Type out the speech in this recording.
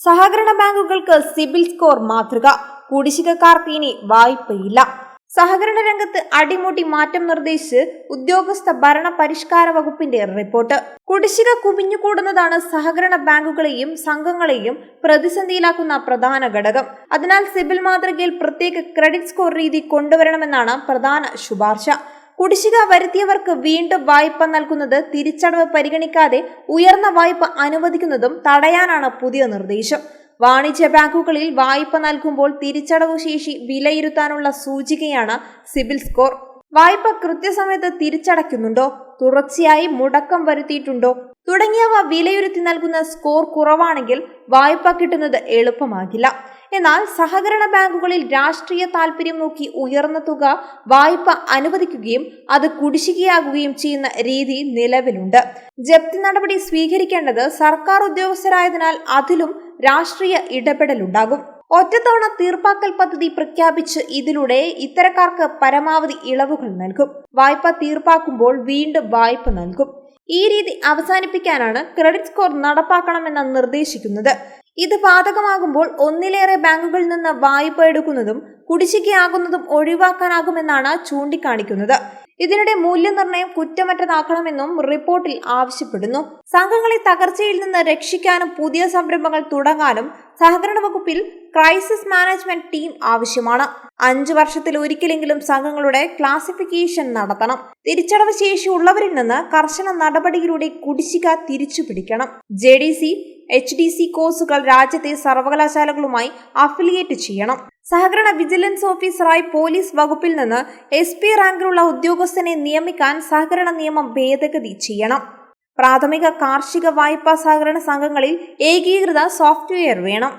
സഹകരണ ബാങ്കുകൾക്ക് CIBIL score മാതൃക. കുടിശ്ശികക്കാർക്ക് ഇനി വായ്പയില്ല. സഹകരണ രംഗത്ത് അടിമുടി മാറ്റം നിർദ്ദേശിച്ച് ഉദ്യോഗസ്ഥ ഭരണ പരിഷ്കാര വകുപ്പിന്റെ റിപ്പോർട്ട്. കുടിശ്ശിക കുവിഞ്ഞുകൂടുന്നതാണ് സഹകരണ ബാങ്കുകളെയും സംഘങ്ങളെയും പ്രതിസന്ധിയിലാക്കുന്ന പ്രധാന ഘടകം. അതിനാൽ സിബിൽ മാതൃകയിൽ പ്രത്യേക ക്രെഡിറ്റ് സ്കോർ രീതി കൊണ്ടുവരണമെന്നാണ് പ്രധാന ശുപാർശ. കുടിശ്ശിക വരുത്തിയവർക്ക് വീണ്ടും വായ്പ നൽകുന്നത് തിരിച്ചടവ് പരിഗണിക്കാതെ ഉയർന്ന വായ്പ അനുവദിക്കുന്നതും തടയാനാണ് പുതിയ നിർദ്ദേശം. വാണിജ്യ ബാങ്കുകളിൽ വായ്പ നൽകുമ്പോൾ തിരിച്ചടവ് ശേഷി വിലയിരുത്താനുള്ള സൂചികയാണ് സിബിൽ സ്കോർ. വായ്പ കൃത്യസമയത്ത് തിരിച്ചടയ്ക്കുന്നുണ്ടോ? തുടർച്ചയായി മുടക്കം വരുത്തിയിട്ടുണ്ടോ? തുടങ്ങിയവ വിലയിരുത്തി നൽകുന്ന സ്കോർ കുറവാണെങ്കിൽ വായ്പ കിട്ടുന്നത് എളുപ്പമാകില്ല. എന്നാൽ സഹകരണ ബാങ്കുകളിൽ രാഷ്ട്രീയ താൽപര്യം നോക്കി ഉയർന്ന തുക വായ്പ അനുവദിക്കുകയും അത് കുടിശ്ശികയാകുകയും ചെയ്യുന്ന രീതി നിലവിലുണ്ട്. ജപ്തി നടപടി സ്വീകരിക്കേണ്ടത് സർക്കാർ ഉദ്യോഗസ്ഥരായതിനാൽ അതിലും രാഷ്ട്രീയ ഇടപെടലുണ്ടാകും. ഒറ്റത്തവണ തീർപ്പാക്കൽ പദ്ധതി പ്രഖ്യാപിച്ച് ഇതിലൂടെ ഇത്തരക്കാർക്ക് പരമാവധി ഇളവുകൾ നൽകും. വായ്പ തീർപ്പാക്കുമ്പോൾ വീണ്ടും വായ്പ നൽകും. ഈ രീതി അവസാനിപ്പിക്കാനാണ് ക്രെഡിറ്റ് സ്കോർ നടപ്പാക്കണമെന്ന് നിർദ്ദേശിക്കുന്നത്. ഇത് ബാധകമാകുമ്പോൾ ഒന്നിലേറെ ബാങ്കുകളിൽ നിന്ന് വായ്പ എടുക്കുന്നതും കുടിശ്ശികയാകുന്നതും ഒഴിവാക്കാനാകുമെന്നാണ് ചൂണ്ടിക്കാണിക്കുന്നത്. ഇതിനിടെ മൂല്യനിർണയം കുറ്റമറ്റതാക്കണമെന്നും റിപ്പോർട്ടിൽ ആവശ്യപ്പെടുന്നു. സംഘങ്ങളെ തകർച്ചയിൽ നിന്ന് രക്ഷിക്കാനും പുതിയ സംരംഭങ്ങൾ തുടങ്ങാനും സഹകരണ വകുപ്പിൽ ക്രൈസിസ് മാനേജ്മെന്റ് ടീം ആവശ്യമാണ്. അഞ്ചു വർഷത്തിൽ ഒരിക്കലെങ്കിലും സംഘങ്ങളുടെ ക്ലാസിഫിക്കേഷൻ നടത്തണം. തിരിച്ചടവ് ശേഷി ഉള്ളവരിൽ നിന്ന് കർശന നടപടിയിലൂടെ കുടിശ്ശിക തിരിച്ചു പിടിക്കണം ജെ എച്ച് ഡി സി കോഴ്സുകൾ രാജ്യത്തെ സർവകലാശാലകളുമായി അഫിലിയേറ്റ് ചെയ്യണം. സഹകരണ വിജിലൻസ് ഓഫീസറായി പോലീസ് വകുപ്പിൽ നിന്ന് എസ് പി റാങ്കിലുള്ള ഉദ്യോഗസ്ഥനെ നിയമിക്കാൻ സഹകരണ നിയമം ഭേദഗതി ചെയ്യണം. പ്രാഥമിക കാർഷിക വായ്പാ സഹകരണ സംഘങ്ങളിൽ ഏകീകൃത സോഫ്റ്റ്വെയർ വേണം.